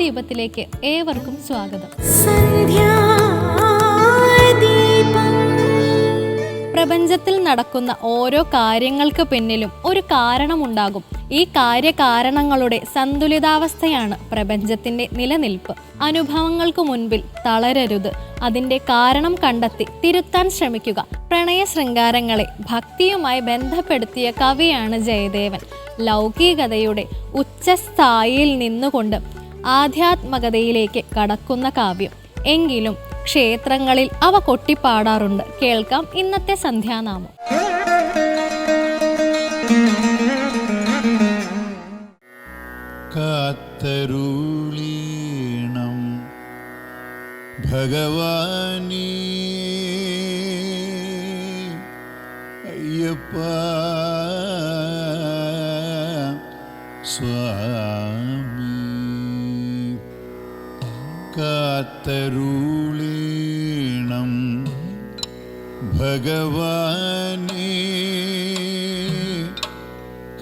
സന്ധ്യാദീപത്തിലേക്ക് ഏവർക്കും സ്വാഗതം. പ്രപഞ്ചത്തിൽ നടക്കുന്ന ഓരോ കാര്യങ്ങൾക്ക് പിന്നിലും ഒരു കാരണമുണ്ടാകും. ഈ കാര്യകാരണങ്ങളുടെ സന്തുലിതാവസ്ഥയാണ് പ്രപഞ്ചത്തിന്റെ നിലനിൽപ്പ്. അനുഭവങ്ങൾക്ക് മുൻപിൽ തളരരുത്. അതിന്റെ കാരണം കണ്ടെത്തി തിരുത്താൻ ശ്രമിക്കുക. പ്രണയ ശൃംഗാരങ്ങളെ ഭക്തിയുമായി ബന്ധപ്പെടുത്തിയ കവിയാണ് ജയദേവൻ. ലൗകികതയുടെ ഉച്ചസ്ഥായിയിൽ നിന്നുകൊണ്ട് ആധ്യാത്മകതയിലേക്ക് കടക്കുന്ന കാവ്യം. എങ്കിലും ക്ഷേത്രങ്ങളിൽ അവ കൊട്ടിപ്പാടാറുണ്ട്. കേൾക്കാം ഇന്നത്തെ സന്ധ്യാനാമം. കാത്തരുളീണം ഭഗവാനീ. അയ്യപ്പ സ്വാമി കാത്തരുളീണം. ഭഗവാനേ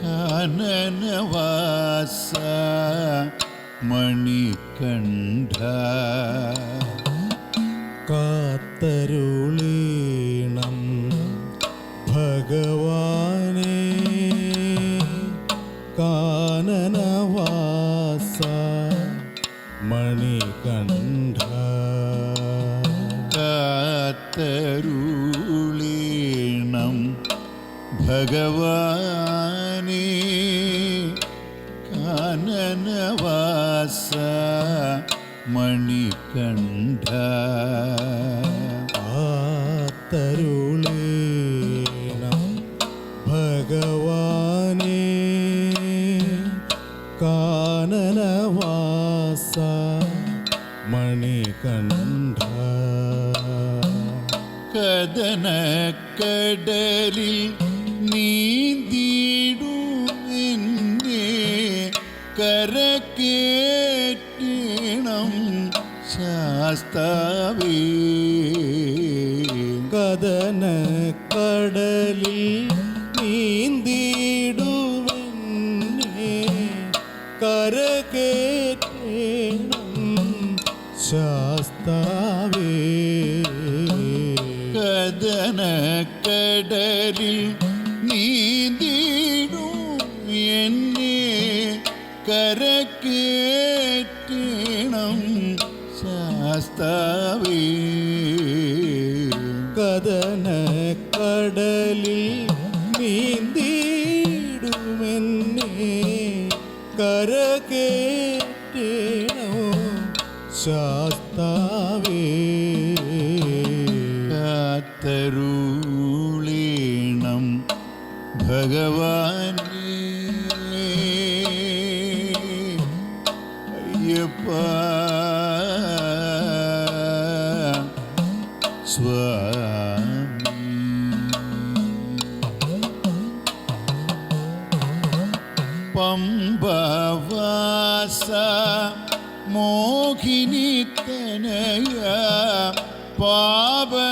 കാനനവാസ മണികണ്ഠ. കാത്തരുളീണം ഭഗവാനേ കാനനവാസ മണികണ്ഠ. കാത്തരുളീണം ഭഗവാനേ കാനനവാസ മണികണ്ഠ. കഥന നീന്തിടുമെന്നെ ശാസ്താവേ കദന കടലിൽ നീന്തിടുവെന്നെ കരകേറ്റണം ശാസ്താവേ. കഥന നീന്തിടും സ്വാമി പമ്പവാസ മോഹിനി തനയ പാപവിനാശക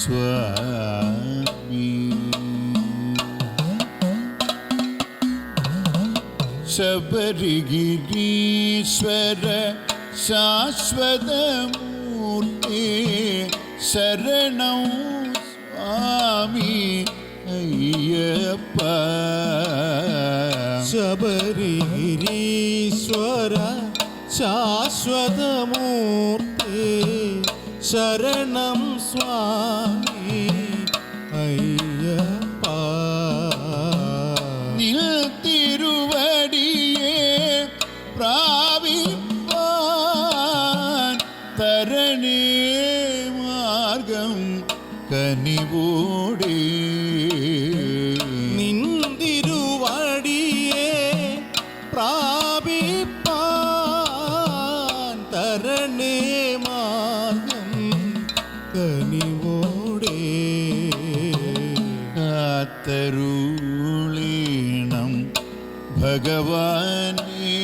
സ്വാമി ശബരിഗിരീശ്വര ശാശ്വതമൂർത്തി ശരണം സ്വാമി അയ്യപ്പ. ശബരിഗിരീശ്വര ശാശ്വതമൂർത്തി ശരണം സ്വാമി മാർഗം കനിവോടെ. നിന്തിരുവടിയെ പ്രാപിപ്പാൻ തരണേ മാർഗം കനിവോടെ. കാത്തരുളീണം ഭഗവാനേ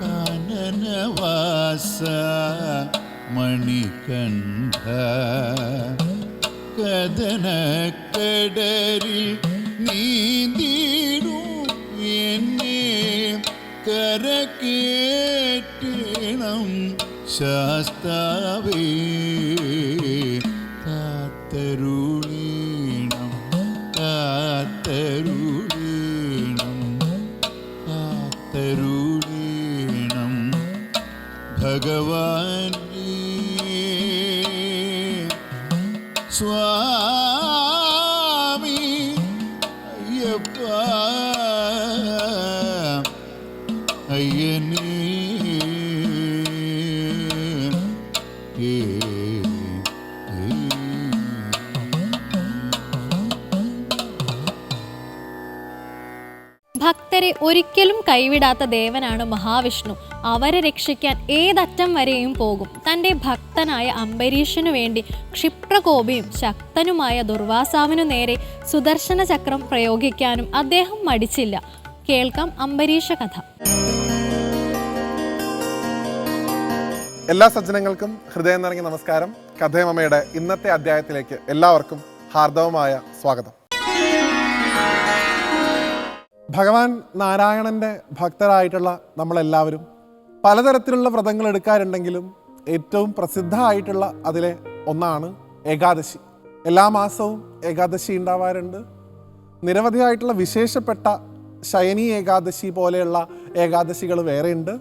കനനവാസ കഥനക്കടരിൽ നീന്തിടും എന്നെ. കരക്കേറ്റണം ശാസ്താവേ. കൈവിടാത്ത ദേവനാണ് മഹാവിഷ്ണു. അവരെ രക്ഷിക്കാൻ ഏതറ്റം വരെയും പോകും. തന്റെ ഭക്തനായ അംബരീഷനു വേണ്ടി ക്ഷിപ്രകോപിയും ശക്തനുമായ ദുർവാസാവിനു നേരെ സുദർശന ചക്രം പ്രയോഗിക്കാനും അദ്ദേഹം മടിച്ചില്ല. കേൾക്കാം അംബരീഷ കഥ. എല്ലാ സജ്ജനങ്ങൾക്കും ഹൃദയം നിറഞ്ഞ നമസ്കാരം. കഥയമ്മയുടെ ഇന്നത്തെ അധ്യായത്തിലേക്ക് എല്ലാവർക്കും ഹാർദവമായ സ്വാഗതം. ഭഗവാൻ നാരായണന്റെ ഭക്തരായിട്ടുള്ള നമ്മളെല്ലാവരും പലതരത്തിലുള്ള വ്രതങ്ങൾ എടുക്കാറുണ്ടെങ്കിലും ഏറ്റവും പ്രസിദ്ധമായിട്ടുള്ള അതിലെ ഒന്നാണ് ഏകാദശി. എല്ലാ മാസവും ഏകാദശി ഉണ്ടാവാറുണ്ട്. നിരവധിയായിട്ടുള്ള വിശേഷപ്പെട്ട ശയനി ഏകാദശി പോലെയുള്ള ഏകാദശികൾ വേറെയുണ്ട്.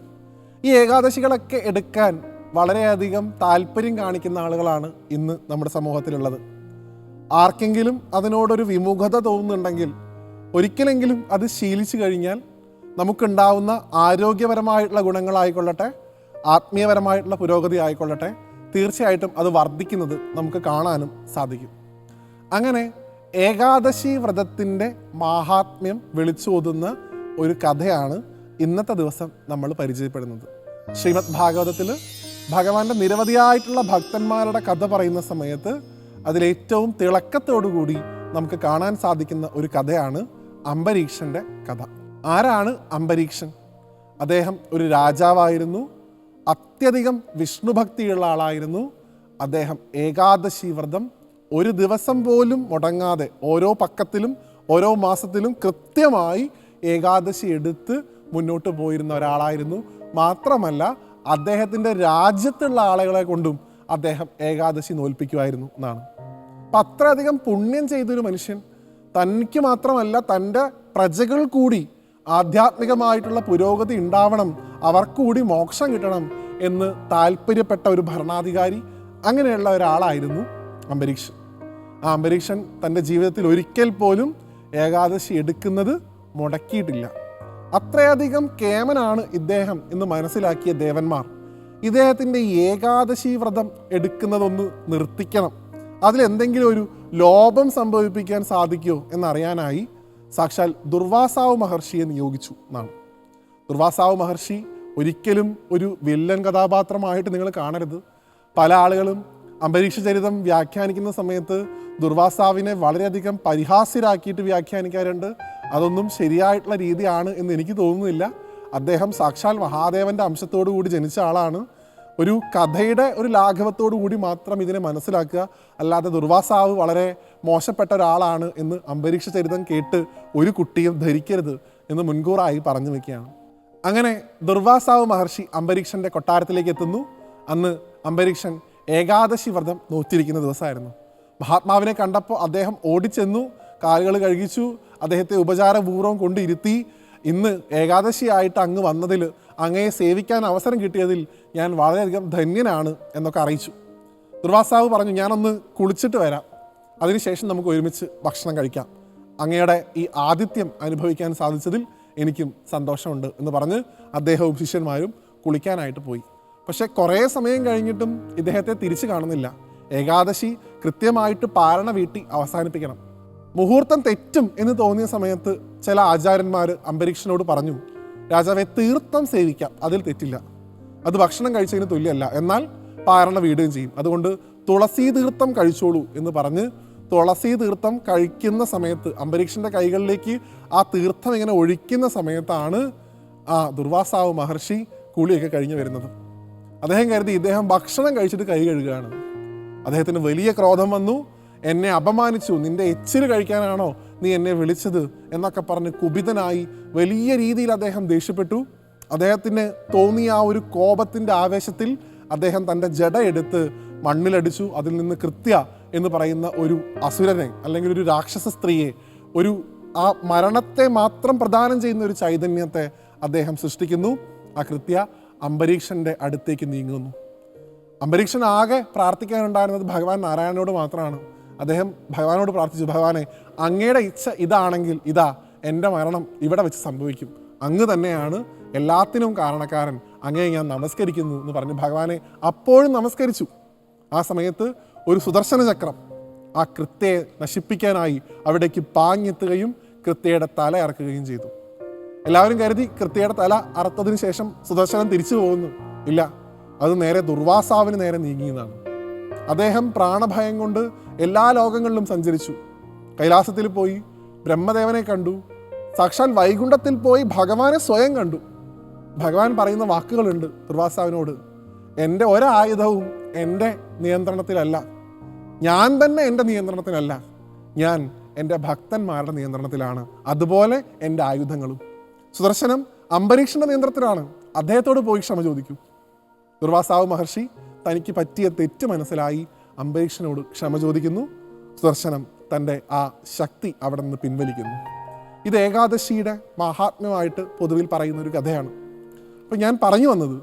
ഈ ഏകാദശികളൊക്കെ എടുക്കാൻ വളരെയധികം താല്പര്യം കാണിക്കുന്ന ആളുകളാണ് ഇന്ന് നമ്മുടെ സമൂഹത്തിലുള്ളത്. ആർക്കെങ്കിലും അതിനോടൊരു വിമുഖത തോന്നുന്നുണ്ടെങ്കിൽ ഒരിക്കലെങ്കിലും അത് ശീലിച്ചു കഴിഞ്ഞാൽ നമുക്കുണ്ടാവുന്ന ആരോഗ്യപരമായിട്ടുള്ള ഗുണങ്ങളായിക്കൊള്ളട്ടെ ആത്മീയപരമായിട്ടുള്ള പുരോഗതി ആയിക്കൊള്ളട്ടെ തീർച്ചയായിട്ടും അത് വർദ്ധിക്കുന്നത് നമുക്ക് കാണാനും സാധിക്കും. അങ്ങനെ ഏകാദശി വ്രതത്തിന്റെ മാഹാത്മ്യം വിളിച്ചോതുന്ന ഒരു കഥയാണ് ഇന്നത്തെ ദിവസം നമ്മൾ പരിചയപ്പെടുന്നത്. ശ്രീമദ് ഭാഗവതത്തിൽ ഭഗവാന്റെ നിരവധിയായിട്ടുള്ള ഭക്തന്മാരുടെ കഥ പറയുന്ന സമയത്ത് അതിലേറ്റവും തിളക്കത്തോടുകൂടി നമുക്ക് കാണാൻ സാധിക്കുന്ന ഒരു കഥയാണ് അംബരീക്ഷന്റെ കഥ. ആരാണ് അംബരീക്ഷൻ? അദ്ദേഹം ഒരു രാജാവായിരുന്നു. അത്യധികം വിഷ്ണുഭക്തിയുള്ള ആളായിരുന്നു. അദ്ദേഹം ഏകാദശി വ്രതം ഒരു ദിവസം പോലും മുടങ്ങാതെ ഓരോ പക്കത്തിലും ഓരോ മാസത്തിലും കൃത്യമായി ഏകാദശി എടുത്ത് മുന്നോട്ട് പോയിരുന്ന ഒരാളായിരുന്നു. മാത്രമല്ല അദ്ദേഹത്തിന്റെ രാജ്യത്തുള്ള ആളുകളെ കൊണ്ടും അദ്ദേഹം ഏകാദശി നോൽപ്പിക്കുമായിരുന്നു എന്നാണ്. അപ്പം അത്രയധികം പുണ്യം ചെയ്തൊരു മനുഷ്യൻ തനിക്ക് മാത്രമല്ല തന്റെ പ്രജകൾ കൂടി ആധ്യാത്മികമായിട്ടുള്ള പുരോഗതി ഉണ്ടാവണം അവർക്കൂടി മോക്ഷം കിട്ടണം എന്ന് താല്പര്യപ്പെട്ട ഒരു ഭരണാധികാരി അങ്ങനെയുള്ള ഒരാളായിരുന്നു അംബരീക്ഷൻ. ആ അംബരീക്ഷൻ തന്റെ ജീവിതത്തിൽ ഒരിക്കൽ പോലും ഏകാദശി എടുക്കുന്നത് മുടക്കിയിട്ടില്ല. അത്രയധികം കേമനാണ് ഇദ്ദേഹം എന്ന് മനസ്സിലാക്കിയ ദേവന്മാർ ഇദ്ദേഹത്തിന്റെ ഏകാദശി വ്രതം എടുക്കുന്നതൊന്ന് നിർത്തിക്കണം. അതിലെന്തെങ്കിലും ഒരു ലോപം സംഭവിപ്പിക്കാൻ സാധിക്കുമോ എന്നറിയാനായി സാക്ഷാൽ ദുർവാസാവ് മഹർഷിയെ നിയോഗിച്ചു എന്നാണ്. ദുർവാസാവ് മഹർഷി ഒരിക്കലും ഒരു വില്ലൻ കഥാപാത്രമായിട്ട് നിങ്ങൾ കാണരുത്. പല ആളുകളും അമ്പരീക്ഷ ചരിതം വ്യാഖ്യാനിക്കുന്ന സമയത്ത് ദുർവാസാവിനെ വളരെയധികം പരിഹാസ്യരാക്കിയിട്ട് വ്യാഖ്യാനിക്കാറുണ്ട്. അതൊന്നും ശരിയായിട്ടുള്ള രീതിയാണ് എന്ന് എനിക്ക് തോന്നുന്നില്ല. അദ്ദേഹം സാക്ഷാൽ മഹാദേവന്റെ അംശത്തോടു കൂടി ജനിച്ച ആളാണ്. ഒരു കഥയുടെ ഒരു ലാഘവത്തോടു കൂടി മാത്രം ഇതിനെ മനസ്സിലാക്കുക. അല്ലാതെ ദുർവാസാവ് വളരെ മോശപ്പെട്ട ഒരാളാണ് എന്ന് അന്തരീക്ഷ ചരിതം കേട്ട് ഒരു കുട്ടിയും ധരിക്കരുത് എന്ന് മുൻകൂറായി പറഞ്ഞു വെക്കുകയാണ്. അങ്ങനെ ദുർവാസാവ് മഹർഷി അംബരീക്ഷന്റെ കൊട്ടാരത്തിലേക്ക് എത്തുന്നു. അന്ന് അംബരീക്ഷൻ ഏകാദശി വ്രതം നോറ്റിരിക്കുന്ന ദിവസമായിരുന്നു. മഹാത്മാവിനെ കണ്ടപ്പോൾ അദ്ദേഹം ഓടിച്ചെന്നു കാലുകൾ കഴുകിച്ചു അദ്ദേഹത്തെ ഉപചാരപൂർവം കൊണ്ടിരുത്തി ഇന്ന് ഏകാദശിയായിട്ട് അങ്ങ് വന്നതിൽ അങ്ങയെ സേവിക്കാൻ അവസരം കിട്ടിയതിൽ ഞാൻ വളരെയധികം ധന്യനാണ് എന്നൊക്കെ അറിയിച്ചു. ദുർവാസാവ് പറഞ്ഞു ഞാനൊന്ന് കുളിച്ചിട്ട് വരാം. അതിനുശേഷം നമുക്ക് ഒരുമിച്ച് ഭക്ഷണം കഴിക്കാം. അങ്ങയുടെ ഈ ആതിഥ്യം അനുഭവിക്കാൻ സാധിച്ചതിൽ എനിക്കും സന്തോഷമുണ്ട് എന്ന് പറഞ്ഞ് അദ്ദേഹവും ശിഷ്യന്മാരും കുളിക്കാനായിട്ട് പോയി. പക്ഷേ കുറേ സമയം കഴിഞ്ഞിട്ടും ഇദ്ദേഹത്തെ തിരിച്ചു കാണുന്നില്ല. ഏകാദശി കൃത്യമായിട്ട് പാരണ വീട്ടി അവസാനിപ്പിക്കണം. മുഹൂർത്തം തെറ്റും എന്ന് തോന്നിയ സമയത്ത് ചില ആചാര്യന്മാർ അംബരീക്ഷനോട് പറഞ്ഞു രാജാവെ തീർത്ഥം സേവിക്കാം. അതിൽ തെറ്റില്ല. അത് ഭക്ഷണം കഴിച്ചതിന് തുല്യമല്ല. എന്നാൽ പാരണ വീടുകയും ചെയ്യും. അതുകൊണ്ട് തുളസി തീർത്ഥം കഴിച്ചോളൂ എന്ന് പറഞ്ഞ് തുളസി തീർത്ഥം കഴിക്കുന്ന സമയത്ത് അംബരീക്ഷന്റെ കൈകളിലേക്ക് ആ തീർത്ഥം ഇങ്ങനെ ഒഴിക്കുന്ന സമയത്താണ് ആ ദുർവാസാവ് മഹർഷി കുളിയൊക്കെ കഴിഞ്ഞ് വരുന്നത്. അദ്ദേഹം കരുതി ഇദ്ദേഹം ഭക്ഷണം കഴിച്ചിട്ട് കൈ കഴുകുകയാണ്. അദ്ദേഹത്തിന് വലിയ ക്രോധം വന്നു. എന്നെ അപമാനിച്ചു. നിന്റെ എച്ചിൽ കഴിക്കാനാണോ നീ എന്നെ വിളിച്ചത്? എന്നൊക്കെ പറഞ്ഞ് കുപിതനായി വലിയ രീതിയിൽ അദ്ദേഹം ദേഷ്യപ്പെട്ടു. അദ്ദേഹത്തിന് തോന്നിയ ആ ഒരു കോപത്തിന്റെ ആവേശത്തിൽ അദ്ദേഹം തന്റെ ജട എടുത്ത് മണ്ണിലടിച്ചു. അതിൽ നിന്ന് കൃത്യ എന്ന് പറയുന്ന ഒരു അസുരനെ അല്ലെങ്കിൽ ഒരു രാക്ഷസ സ്ത്രീയെ ഒരു ആ മരണത്തെ മാത്രം പ്രദാനം ചെയ്യുന്ന ഒരു ചൈതന്യത്തെ അദ്ദേഹം സൃഷ്ടിക്കുന്നു. ആ കൃത്യ അംബരീക്ഷന്റെ അടുത്തേക്ക് നീങ്ങുന്നു. അംബരീക്ഷൻ ആകെ പ്രാർത്ഥിക്കാനുണ്ടായിരുന്നത് ഭഗവാൻ നാരായണനോട് മാത്രമാണ്. അദ്ദേഹം ഭഗവാനോട് പ്രാർത്ഥിച്ചു ഭഗവാനെ അങ്ങയുടെ ഇച്ഛ ഇതാണെങ്കിൽ ഇതാ എന്റെ മരണം ഇവിടെ വെച്ച് സംഭവിക്കും. അങ്ങ് തന്നെയാണ് എല്ലാത്തിനും കാരണക്കാരൻ. അങ്ങയെ ഞാൻ നമസ്കരിക്കുന്നു എന്ന് പറഞ്ഞ്. ഭഗവാനെ അപ്പോഴും നമസ്കരിച്ചു. ആ സമയത്ത് ഒരു സുദർശന ചക്രം ആ കൃത്യയെ നശിപ്പിക്കാനായി അവിടേക്ക് പാഞ്ഞെത്തുകയും കൃത്യയുടെ തല ഇറക്കുകയും ചെയ്തു. എല്ലാവരും കരുതി കൃത്യയുടെ തല അറുത്തതിന് ശേഷം സുദർശനം തിരിച്ചു പോകുന്നു. ഇല്ല അത് നേരെ ദുർവാസാവിന് നേരെ നീങ്ങിയതാണ് അദ്ദേഹം പ്രാണഭയം കൊണ്ട് എല്ലാ ലോകങ്ങളിലും സഞ്ചരിച്ചു. കൈലാസത്തിൽ പോയി ബ്രഹ്മദേവനെ കണ്ടു. സാക്ഷാൽ വൈകുണ്ഠത്തിൽ പോയി ഭഗവാനെ സ്വയം കണ്ടു. ഭഗവാൻ പറയുന്ന വാക്കുകളുണ്ട് ദുർവാസാവിനോട് എന്റെ ഒരായുധവും എന്റെ നിയന്ത്രണത്തിലല്ല. ഞാൻ തന്നെ എന്റെ നിയന്ത്രണത്തിലല്ല. ഞാൻ എന്റെ ഭക്തന്മാരുടെ നിയന്ത്രണത്തിലാണ്. അതുപോലെ എന്റെ ആയുധങ്ങളും. സുദർശനം അംബരീഷിന്റെ നിയന്ത്രണത്തിലാണ്. അദ്ദേഹത്തോട് പോയി ക്ഷമ ചോദിക്കൂ. ദുർവാസാവ് മഹർഷി തനിക്ക് പറ്റിയ തെറ്റ് മനസ്സിലായി. അംബരീക്ഷനോട് ക്ഷമ ചോദിക്കുന്നു. സുദർശനം തന്റെ ആ ശക്തി അവിടെ നിന്ന് പിൻവലിക്കുന്നു. ഇത് ഏകാദശിയുടെ മഹാത്മ്യമായിട്ട് പൊതുവിൽ പറയുന്ന ഒരു കഥയാണ്. അപ്പം ഞാൻ പറഞ്ഞു വന്നത്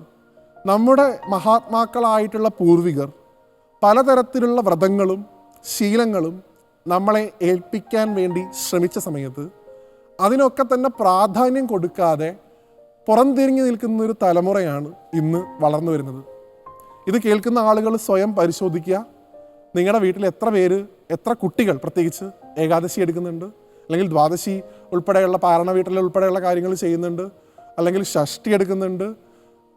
നമ്മുടെ മഹാത്മാക്കളായിട്ടുള്ള പൂർവികർ പലതരത്തിലുള്ള വ്രതങ്ങളും ശീലങ്ങളും നമ്മളെ ഏൽപ്പിക്കാൻ വേണ്ടി ശ്രമിച്ച സമയത്ത് അതിനൊക്കെ തന്നെ പ്രാധാന്യം കൊടുക്കാതെ പുറംതിരിഞ്ഞു നിൽക്കുന്ന ഒരു തലമുറയാണ് ഇന്ന് വളർന്നു വരുന്നത്. ഇത് കേൾക്കുന്ന ആളുകൾ സ്വയം പരിശോധിക്കുക. നിങ്ങളുടെ വീട്ടിൽ എത്ര പേര് എത്ര കുട്ടികൾ പ്രത്യേകിച്ച് ഏകാദശി എടുക്കുന്നുണ്ട്? അല്ലെങ്കിൽ ദ്വാദശി ഉൾപ്പെടെയുള്ള പാരണ വീട്ടിലെ ഉൾപ്പെടെയുള്ള കാര്യങ്ങൾ ചെയ്യുന്നുണ്ട്? അല്ലെങ്കിൽ ഷഷ്ടി എടുക്കുന്നുണ്ട്?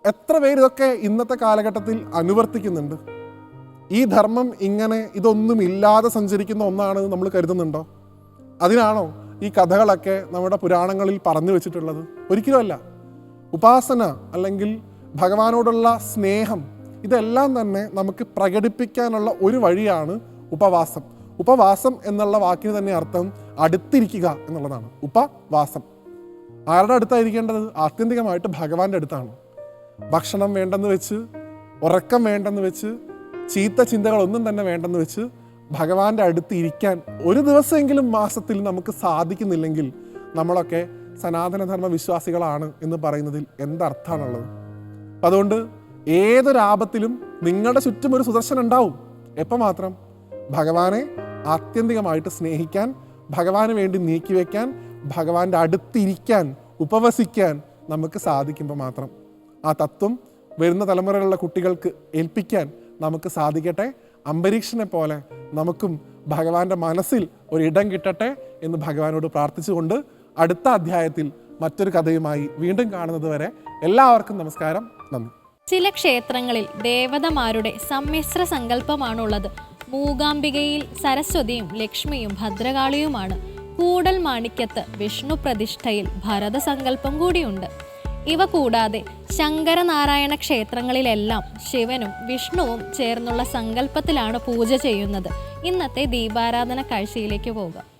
എത്ര പേര് ഇതൊക്കെ ഇന്നത്തെ കാലഘട്ടത്തിൽ അനുവർത്തിക്കുന്നുണ്ട്? ഈ ധർമ്മം ഇങ്ങനെ ഇതൊന്നും ഇല്ലാതെ സഞ്ചരിക്കുന്ന ഒന്നാണെന്ന് നമ്മൾ കരുതുന്നുണ്ടോ? അതിനാണോ ഈ കഥകളൊക്കെ നമ്മുടെ പുരാണങ്ങളിൽ പറഞ്ഞു വെച്ചിട്ടുള്ളത്? ഒരിക്കലുമല്ല. ഉപാസന അല്ലെങ്കിൽ ഭഗവാനോടുള്ള സ്നേഹം ഇതെല്ലാം തന്നെ നമുക്ക് പ്രകടിപ്പിക്കാനുള്ള ഒരു വഴിയാണ് ഉപവാസം. ഉപവാസം എന്നുള്ള വാക്കിന് തന്നെ അർത്ഥം അടുത്തിരിക്കുക എന്നുള്ളതാണ്. ഉപവാസം. ആരുടെ അടുത്തായിരിക്കേണ്ടത്? ആത്യന്തികമായിട്ട് ഭഗവാന്റെ അടുത്താണ്. ഭക്ഷണം വേണ്ടെന്ന് വെച്ച് ഉറക്കം വേണ്ടെന്ന് വെച്ച് ചീത്ത ചിന്തകളൊന്നും തന്നെ വേണ്ടെന്ന് വെച്ച് ഭഗവാന്റെ അടുത്ത് ഇരിക്കാൻ ഒരു ദിവസമെങ്കിലും മാസത്തിൽ നമുക്ക് സാധിക്കുന്നില്ലെങ്കിൽ നമ്മളൊക്കെ സനാതനധർമ്മ വിശ്വാസികളാണ് എന്ന് പറയുന്നതിൽ എന്തർത്ഥമാണുള്ളത്? അപ്പം അതുകൊണ്ട് ഏതൊരാപത്തിലും നിങ്ങളുടെ ചുറ്റും ഒരു സുദർശനം ഉണ്ടാവും. എപ്പോൾ മാത്രം? ഭഗവാനെ ആത്യന്തികമായിട്ട് സ്നേഹിക്കാൻ ഭഗവാന് വേണ്ടി നീക്കി നീക്കിവെക്കാൻ ഭഗവാന്റെ അടുത്തിരിക്കാൻ ഉപവസിക്കാൻ നമുക്ക് സാധിക്കുമ്പോൾ മാത്രം. ആ തത്വം വരുന്ന തലമുറയിലുള്ള കുട്ടികൾക്ക് ഏൽപ്പിക്കാൻ നമുക്ക് സാധിക്കട്ടെ. അംബരീക്ഷനെ പോലെ നമുക്കും ഭഗവാന്റെ മനസ്സിൽ ഒരിടം കിട്ടട്ടെ എന്ന് ഭഗവാനോട് പ്രാർത്ഥിച്ചുകൊണ്ട് അടുത്ത അധ്യായത്തിൽ മറ്റൊരു കഥയുമായി വീണ്ടും കാണുന്നത് വരെ എല്ലാവർക്കും നമസ്കാരം. നന്ദി. ചില ക്ഷേത്രങ്ങളിൽ ദേവതമാരുടെ സമ്മിശ്ര സങ്കല്പമാണുള്ളത്. മൂകാംബികയിൽ സരസ്വതിയും ലക്ഷ്മിയും ഭദ്രകാളിയുമാണ്. കൂടൽ മാണിക്യത്ത് വിഷ്ണു പ്രതിഷ്ഠയിൽ ഭരതസങ്കല്പം കൂടിയുണ്ട്. ഇവ കൂടാതെ ശങ്കരനാരായണ ക്ഷേത്രങ്ങളിലെല്ലാം ശിവനും വിഷ്ണുവും ചേർന്നുള്ള സങ്കല്പത്തിലാണ് പൂജ ചെയ്യുന്നത്. ഇന്നത്തെ ദീപാരാധന കാഴ്ചയിലേക്ക് പോകാം.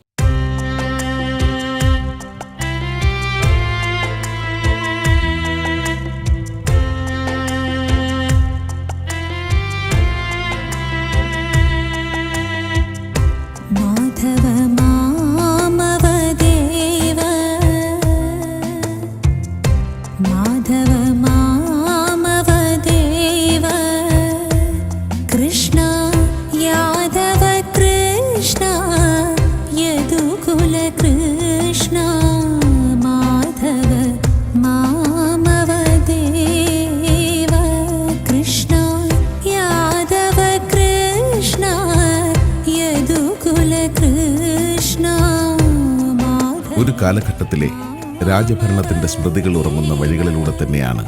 കാലഘട്ടത്തിലെ രാജഭരണത്തിന്റെ സ്മൃതികൾ ഉറങ്ങുന്ന വഴികളിലൂടെ തന്നെയാണ്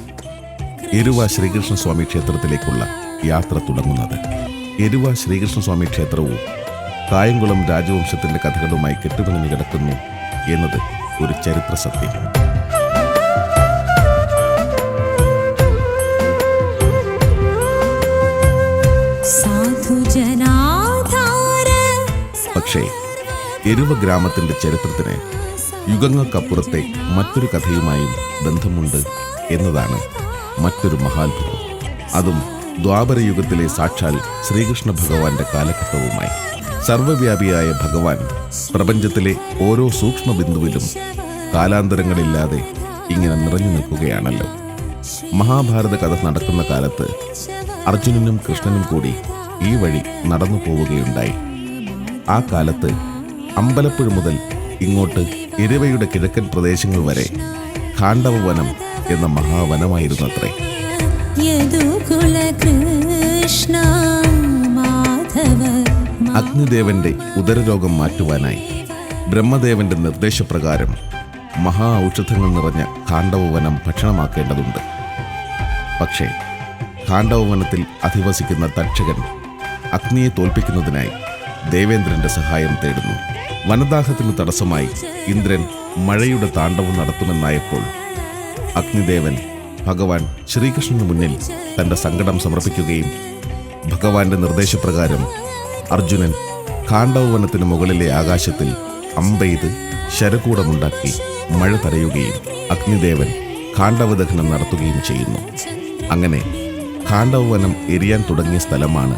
എരുവ ശ്രീകൃഷ്ണസ്വാമി ക്ഷേത്രത്തിലേക്കുള്ള യാത്ര തുടങ്ങുന്നത്. എരുവ ശ്രീകൃഷ്ണസ്വാമി ക്ഷേത്രവും കായംകുളം രാജവംശത്തിന്റെ കഥകളുമായി കെട്ടുപിണഞ്ഞു കിടക്കുന്നു എന്നത് ഒരു ചരിത്ര സത്യം. പക്ഷേ എരുവ ഗ്രാമത്തിന്റെ ചരിത്രത്തിന് യുഗങ്ങൾക്കപ്പുറത്തെ മറ്റൊരു കഥയുമായും ബന്ധമുണ്ട് എന്നതാണ് മറ്റൊരു മഹാത്ഭുതം. അതും ദ്വാപരയുഗത്തിലെ സാക്ഷാൽ ശ്രീകൃഷ്ണ ഭഗവാന്റെ കാലഘട്ടവുമായി. സർവവ്യാപിയായ ഭഗവാൻ പ്രപഞ്ചത്തിലെ ഓരോ സൂക്ഷ്മ ബിന്ദുവിലും കാലാന്തരങ്ങളില്ലാതെ ഇങ്ങനെ നിറഞ്ഞു നിൽക്കുകയാണല്ലോ. മഹാഭാരത കഥ നടക്കുന്ന കാലത്ത് അർജുനനും കൃഷ്ണനും കൂടി ഈ വഴി നടന്നു പോവുകയുണ്ടായി ആ കാലത്ത് അമ്പലപ്പുഴ മുതൽ ഇങ്ങോട്ട് ഇരവയുടെ കിഴക്കൻ പ്രദേശങ്ങൾ വരെ ഖാണ്ഡവ വനം എന്ന മഹാവനമായിരുന്നു അത്രേ അഗ്നിദേവന്റെ ഉദരരോഗം മാറ്റുവാനായി ബ്രഹ്മദേവന്റെ നിർദ്ദേശപ്രകാരം മഹാ ഔഷധങ്ങൾ നിറഞ്ഞ കാണ്ഡവവനം ഭക്ഷണമാക്കേണ്ടതുണ്ട്. പക്ഷേ കാണ്ഡവവനത്തിൽ അധിവസിക്കുന്ന തക്ഷകൻ അഗ്നിയെ തോൽപ്പിക്കുന്നതിനായി ദേവേന്ദ്രന്റെ സഹായം തേടുന്നു. വനദാഹത്തിന് തടസ്സമായി ഇന്ദ്രൻ മഴയുടെ താണ്ഡവം നടത്തുമെന്നായപ്പോൾ അഗ്നിദേവൻ ഭഗവാൻ ശ്രീകൃഷ്ണന് മുന്നിൽ തന്റെ സങ്കടം സമർപ്പിക്കുകയും ഭഗവാന്റെ നിർദ്ദേശപ്രകാരം അർജുനൻ ഖാണ്ഡവവനത്തിന് മുകളിലെ ആകാശത്തിൽ അമ്പെയ്ത് ശരകൂടമുണ്ടാക്കി മഴ തടയുകയും അഗ്നിദേവൻ കാണ്ഡവദഹനം നടത്തുകയും ചെയ്യുന്നു. അങ്ങനെ കാണ്ഡവവനം എരിയാൻ തുടങ്ങിയ സ്ഥലമാണ്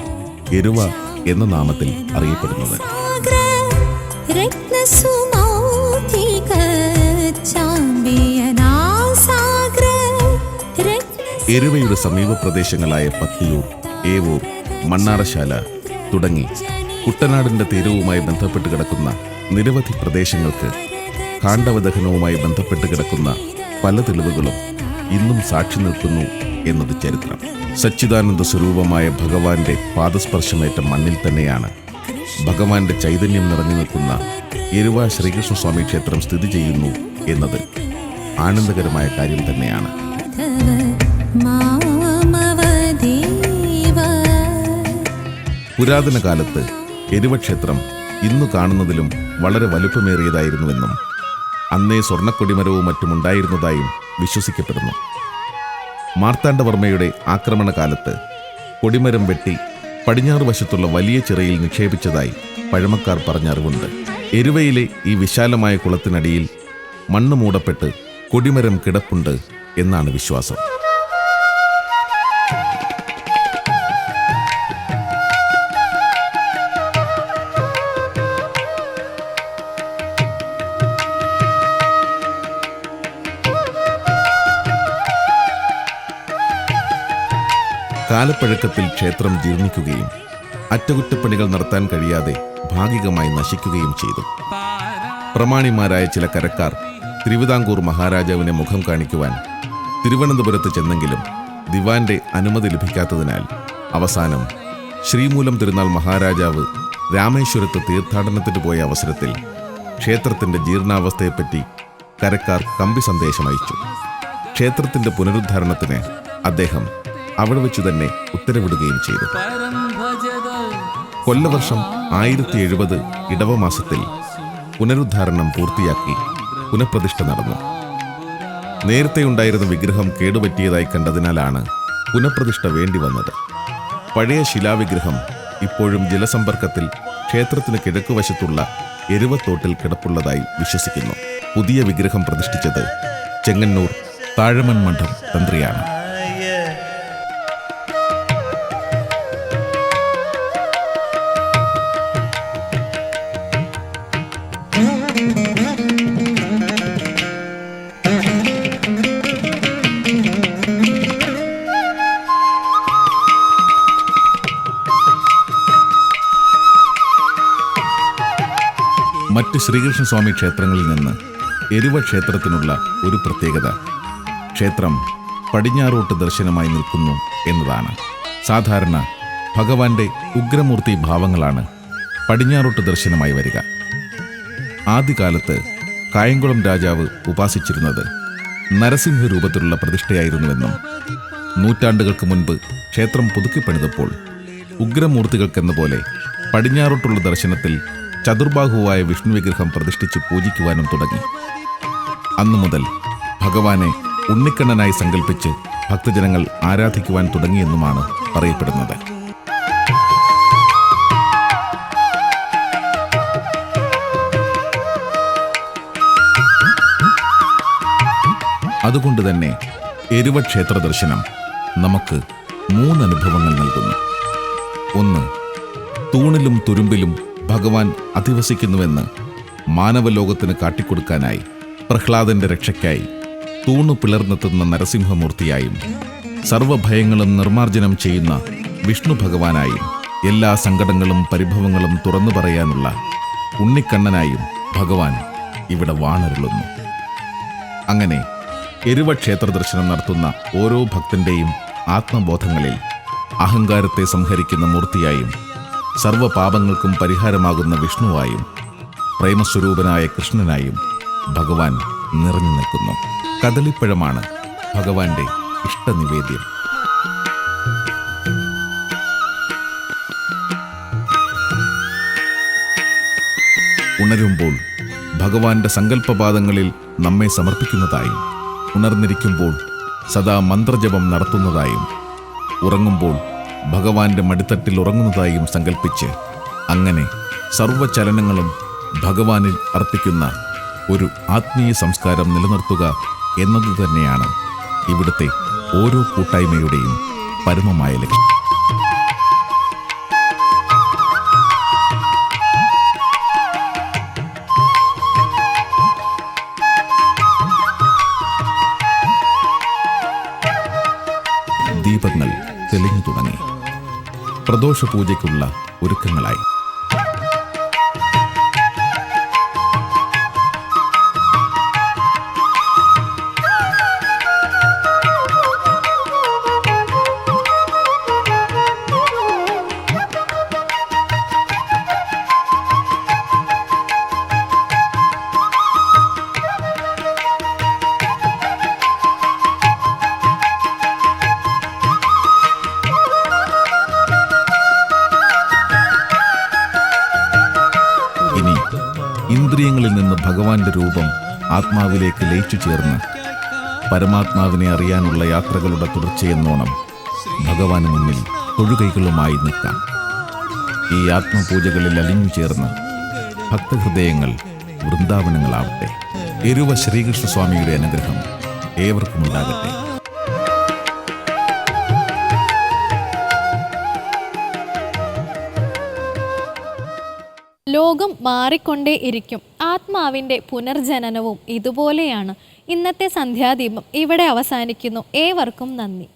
എരുവ എന്ന നാമത്തിൽ അറിയപ്പെടുന്നത്. എരുവയുടെ സമീപ പ്രദേശങ്ങളായ പത്തിയൂർ ഏവൂർ മണ്ണാറശാല തുടങ്ങി കുട്ടനാടിന്റെ തീരവുമായി ബന്ധപ്പെട്ട് കിടക്കുന്ന നിരവധി പ്രദേശങ്ങൾക്ക് കാണ്ഡവദഹനവുമായി ബന്ധപ്പെട്ട് കിടക്കുന്ന പല തെളിവുകളും ഇന്നും സാക്ഷി നിൽക്കുന്നു എന്നത് ചരിത്രം. സച്ചിദാനന്ദ സ്വരൂപമായ ഭഗവാന്റെ പാദസ്പർശമേറ്റ മണ്ണിൽ തന്നെയാണ് ഭഗവാന്റെ ചൈതന്യം നിറഞ്ഞു നിൽക്കുന്ന എരുവ ശ്രീകൃഷ്ണസ്വാമി ക്ഷേത്രം സ്ഥിതി ചെയ്യുന്നു എന്നത് ആനന്ദകരമായ കാര്യം തന്നെയാണ്. പുരാതന കാലത്ത് എരുവക്ഷേത്രം ഇന്നു കാണുന്നതിലും വളരെ വലുപ്പമേറിയതായിരുന്നുവെന്നും അന്നേ സ്വർണക്കൊടിമരവും മറ്റും ഉണ്ടായിരുന്നതായും വിശ്വസിക്കപ്പെടുന്നു. മാർത്താണ്ഡവർമ്മയുടെ ആക്രമണകാലത്ത് കൊടിമരം വെട്ടി പടിഞ്ഞാറ് വശത്തുള്ള വലിയ ചിറയിൽ നിക്ഷേപിച്ചതായി പഴമക്കാർ പറഞ്ഞറിവുണ്ട് എരുവയിലെ ഈ വിശാലമായ കുളത്തിനടിയിൽ മണ്ണ് മൂടപ്പെട്ട് കൊടിമരം കിടപ്പുണ്ട് എന്നാണ് വിശ്വാസം. കാലപ്പഴക്കത്തിൽ ക്ഷേത്രം ജീർണിക്കുകയും അറ്റകുറ്റപ്പണികൾ നടത്താൻ കഴിയാതെ ഭാഗികമായി നശിക്കുകയും ചെയ്തു. പ്രമാണിമാരായ ചില കരക്കാർ തിരുവിതാംകൂർ മഹാരാജാവിനെ മുഖം കാണിക്കുവാൻ തിരുവനന്തപുരത്ത് ചെന്നെങ്കിലും ദിവാന്റെ അനുമതി ലഭിക്കാത്തതിനാൽ അവസാനം ശ്രീമൂലം തിരുനാൾ മഹാരാജാവ് രാമേശ്വരത്ത് തീർത്ഥാടനത്തിന് പോയ അവസരത്തിൽ ക്ഷേത്രത്തിന്റെ ജീർണാവസ്ഥയെപ്പറ്റി കരക്കാർ കമ്പി സന്ദേശം അയച്ചു. ക്ഷേത്രത്തിന്റെ പുനരുദ്ധാരണത്തിന് അദ്ദേഹം അവിടെ വെച്ചു തന്നെ ഉത്തരവിടുകയും ചെയ്തു. കൊല്ലവർഷം ആയിരത്തി എഴുപത് ഇടവമാസത്തിൽ പുനരുദ്ധാരണം പൂർത്തിയാക്കി പുനഃപ്രതിഷ്ഠ നടന്നു. നേരത്തെ ഉണ്ടായിരുന്ന വിഗ്രഹം കേടുപറ്റിയതായി കണ്ടതിനാലാണ് പുനഃപ്രതിഷ്ഠ വേണ്ടി വന്നത്. പഴയ ശിലാവിഗ്രഹം ഇപ്പോഴും ജലസമ്പർക്കത്തിൽ ക്ഷേത്രത്തിന് കിഴക്കുവശത്തുള്ള എരുവത്തോട്ടിൽ കിടപ്പുള്ളതായി വിശ്വസിക്കുന്നു. പുതിയ വിഗ്രഹം പ്രതിഷ്ഠിച്ചത് ചെങ്ങന്നൂർ താഴമൺ മഠം തന്ത്രിയാണ്. ശ്രീകൃഷ്ണസ്വാമി ക്ഷേത്രങ്ങളിൽ നിന്ന് എരുവ ക്ഷേത്രത്തിനുള്ള ഒരു പ്രത്യേകത. ക്ഷേത്രം പടിഞ്ഞാറോട്ട് ദർശനമായി നിൽക്കുന്നു എന്നതാണ്. സാധാരണ ഭഗവാന്റെ ഉഗ്രമൂർത്തി ഭാവങ്ങളാണ് പടിഞ്ഞാറോട്ട് ദർശനമായി വരിക. ആദ്യകാലത്ത് കായംകുളം രാജാവ് ഉപാസിച്ചിരുന്നത് നരസിംഹ രൂപത്തിലുള്ള പ്രതിഷ്ഠയായിരുന്നുവെന്നും നൂറ്റാണ്ടുകൾക്ക് മുൻപ് ക്ഷേത്രം പുതുക്കിപ്പണിതപ്പോൾ ഉഗ്രമൂർത്തികൾക്കെന്ന പോലെ പടിഞ്ഞാറോട്ടുള്ള ദർശനത്തിൽ ചതുർബാഹുവായ വിഷ്ണു വിഗ്രഹം പ്രതിഷ്ഠിച്ച് പൂജിക്കുവാനും തുടങ്ങി. അന്നു മുതൽ ഭഗവാനെ ഉണ്ണിക്കണ്ണനായി സങ്കല്പിച്ച് ഭക്തജനങ്ങൾ ആരാധിക്കുവാൻ തുടങ്ങിയെന്നുമാണ് പറയപ്പെടുന്നത്. അതുകൊണ്ട് തന്നെ എരുവ ക്ഷേത്ര ദർശനം നമുക്ക് മൂന്നനുഭവങ്ങൾ നൽകുന്നു. ഒന്ന് തൂണിലും തുരുമ്പിലും ഭഗവാൻ അധിവസിക്കുന്നുവെന്ന് മാനവലോകത്തിന് കാട്ടിക്കൊടുക്കാനായി പ്രഹ്ലാദന്റെ രക്ഷയ്ക്കായി തൂണു പിളർന്നെത്തുന്ന നരസിംഹമൂർത്തിയായും സർവഭയങ്ങളും നിർമാർജനം ചെയ്യുന്ന വിഷ്ണു ഭഗവാനായും എല്ലാ സങ്കടങ്ങളും പരിഭവങ്ങളും തുറന്നു പറയാനുള്ള ഉണ്ണിക്കണ്ണനായും ഭഗവാൻ ഇവിടെ വാണരുളുന്നു. അങ്ങനെ എരുവ ക്ഷേത്ര ദർശനം നടത്തുന്ന ഓരോ ഭക്തന്റെയും ആത്മബോധങ്ങളിൽ അഹങ്കാരത്തെ സംഹരിക്കുന്ന മൂർത്തിയായും സർവപാപങ്ങൾക്കും പരിഹാരമാകുന്ന വിഷ്ണുവായും പ്രേമസ്വരൂപനായ കൃഷ്ണനായും ഭഗവാൻ നിറഞ്ഞു നിൽക്കുന്നു. കദളിപ്പഴമാണ് ഭഗവാന്റെ ഇഷ്ടനിവേദ്യം. ഉണരുമ്പോൾ ഭഗവാന്റെ സങ്കല്പപാദങ്ങളിൽ നമ്മെ സമർപ്പിക്കുന്നതായും ഉണർന്നിരിക്കുമ്പോൾ സദാ മന്ത്രജപം നടത്തുന്നതായും ഉറങ്ങുമ്പോൾ ഭഗവാന്റെ മടിത്തട്ടിൽ ഉറങ്ങുന്നതായും സങ്കല്പിച്ച് അങ്ങനെ സർവചലനങ്ങളും ഭഗവാനിൽ അർപ്പിക്കുന്ന ഒരു ആത്മീയ സംസ്കാരം നിലനിർത്തുക എന്നതുതന്നെയാണ് ഇവിടുത്തെ ഓരോ കൂട്ടായ്മയുടെയും പരമമായ ലക്ഷ്യം. തെളിഞ്ഞു തുടങ്ങി. പ്രദോഷ പൂജയ്ക്കുള്ള ഒരുക്കങ്ങളായി. ഇന്ദ്രിയങ്ങളിൽ നിന്ന് ഭഗവാന്റെ രൂപം ആത്മാവിലേക്ക് ലയിച്ചു ചേർന്ന് പരമാത്മാവിനെ അറിയാനുള്ള യാത്രകളുടെ തുടർച്ചയെന്നോണം ഭഗവാന് മുന്നിൽ തൊഴുകൈകളുമായി നിൽക്കാം. ഈ ആത്മപൂജകളിൽ അലിഞ്ഞു ചേർന്ന് ഭക്തഹൃദയങ്ങൾ വൃന്ദാവനങ്ങളാവട്ടെ. എരുവ ശ്രീകൃഷ്ണസ്വാമിയുടെ അനുഗ്രഹം ഏവർക്കും ഉണ്ടാകട്ടെ മാറിക്കൊണ്ടേ ഇരിക്കും. ആത്മാവിന്റെ പുനർജനനവും ഇതുപോലെയാണ്. ഇന്നത്തെ സന്ധ്യാദീപം ഇവിടെ അവസാനിക്കുന്നു. ഏവർക്കും നന്ദി.